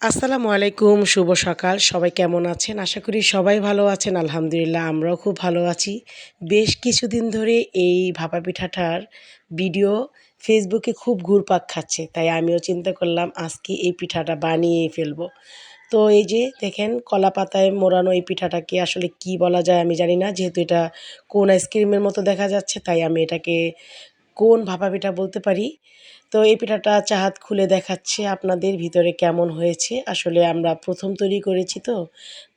আসসালামু আলাইকুম, শুভ সকাল। সবাই কেমন আছেন? আশা করি সবাই ভালো আছেন, আলহামদুলিল্লাহ আমরাও খুব ভালো আছি। বেশ কিছুদিন ধরে এই ভাপা পিঠাটার ভিডিও ফেসবুকে খুব ঘুরপাক খাচ্ছে, তাই আমিও চিন্তা করলাম আজকে এই পিঠাটা বানিয়ে ফেলব। তো এই যে দেখেন, কলা পাতায় মোড়ানো এই পিঠাটাকে আসলে কি বলা যায় আমি জানি না, যেহেতু এটা কোন আইসক্রিমের মতো দেখা যাচ্ছে, তাই আমি এটাকে কোন ভাপা পিঠা বলতে পারি? তো এই পিঠাটা চাহাত খুলে দেখাচ্ছে আপনাদের ভিতরে কেমন হয়েছে। আসলে আমরা প্রথম তৈরি করেছি তো,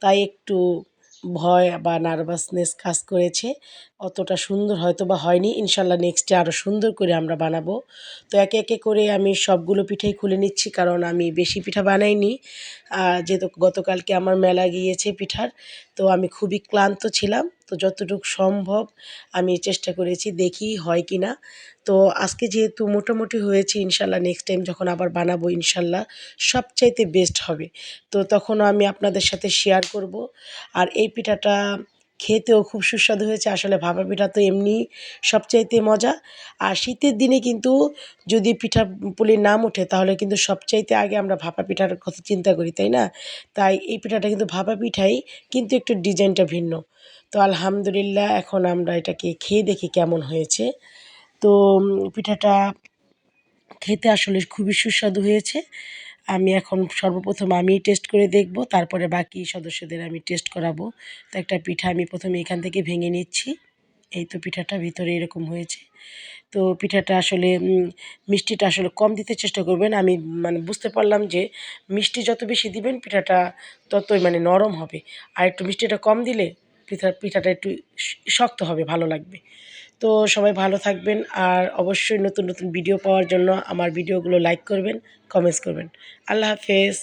তাই একটু ভয় বা নার্ভাসনেস কাজ করেছে। অতটা সুন্দর হয়তো বা হয়নি, ইনশাল্লাহ নেক্সটে আরও সুন্দর করে আমরা বানাবো। তো একে একে করে আমি সবগুলো পিঠাই খুলে নিচ্ছি, কারণ আমি বেশি পিঠা বানাইনি। যেহেতু গতকালকে আমার মেলা গিয়েছে পিঠার, তো আমি খুবই ক্লান্ত ছিলাম। তো যতটুকু সম্ভব আমি চেষ্টা করেছি, দেখি হয় কি না। তো আজকে যেহেতু মোটামুটি হয়েছে ইনশাল্লাহ নেক্সট টাইম যখন আবার বানাবো ইনশাল্লাহ সবচাইতে বেস্ট হবে। তো তখনও আমি আপনাদের সাথে শেয়ার করব। আর এই পিঠাটা খেতেও খুব সুস্বাদু হয়েছে। আসলে ভাপা পিঠা তো এমনি সবচাইতে মজা। আর শীতের দিনে কিন্তু যদি পিঠা পুলির নাম ওঠে, তাহলে কিন্তু সবচাইতে আগে আমরা ভাপা পিঠার কথা চিন্তা করি, তাই না? তাই এই পিঠাটা কিন্তু ভাপা পিঠাই কিন্তু একটু ডিজাইনটা ভিন্ন। তো আলহামদুলিল্লাহ এখন আমরা এটাকে খেয়ে দেখি কেমন হয়েছে। তো পিঠাটা খেতে আসলে খুবই সুস্বাদু হয়েছে। আমি এখন সর্বপ্রথম আমি টেস্ট করে দেখব, তারপরে বাকি সদস্যদের আমি টেস্ট করাবো। তো একটা পিঠা আমি প্রথমে এখান থেকে ভেঙে নিচ্ছি। এই তো পিঠাটা ভিতরে এরকম হয়েছে। তো পিঠাটা আসলে মিষ্টিটা আসলে কম দিতে চেষ্টা করবেন। আমি মানে বুঝতে পারলাম যে মিষ্টি যত বেশি দিবেন, পিঠাটা ততই মানে নরম হবে। আর একটু মিষ্টিটা কম দিলে পিঠা, পিঠাটা একটু শক্ত হবে, ভালো লাগবে। তো সবাই ভালো থাকবেন আর অবশ্যই নতুন নতুন ভিডিও পাওয়ার জন্য আমার ভিডিওগুলো লাইক করবেন কমেন্টস করবেন। আল্লাহ হাফেজ।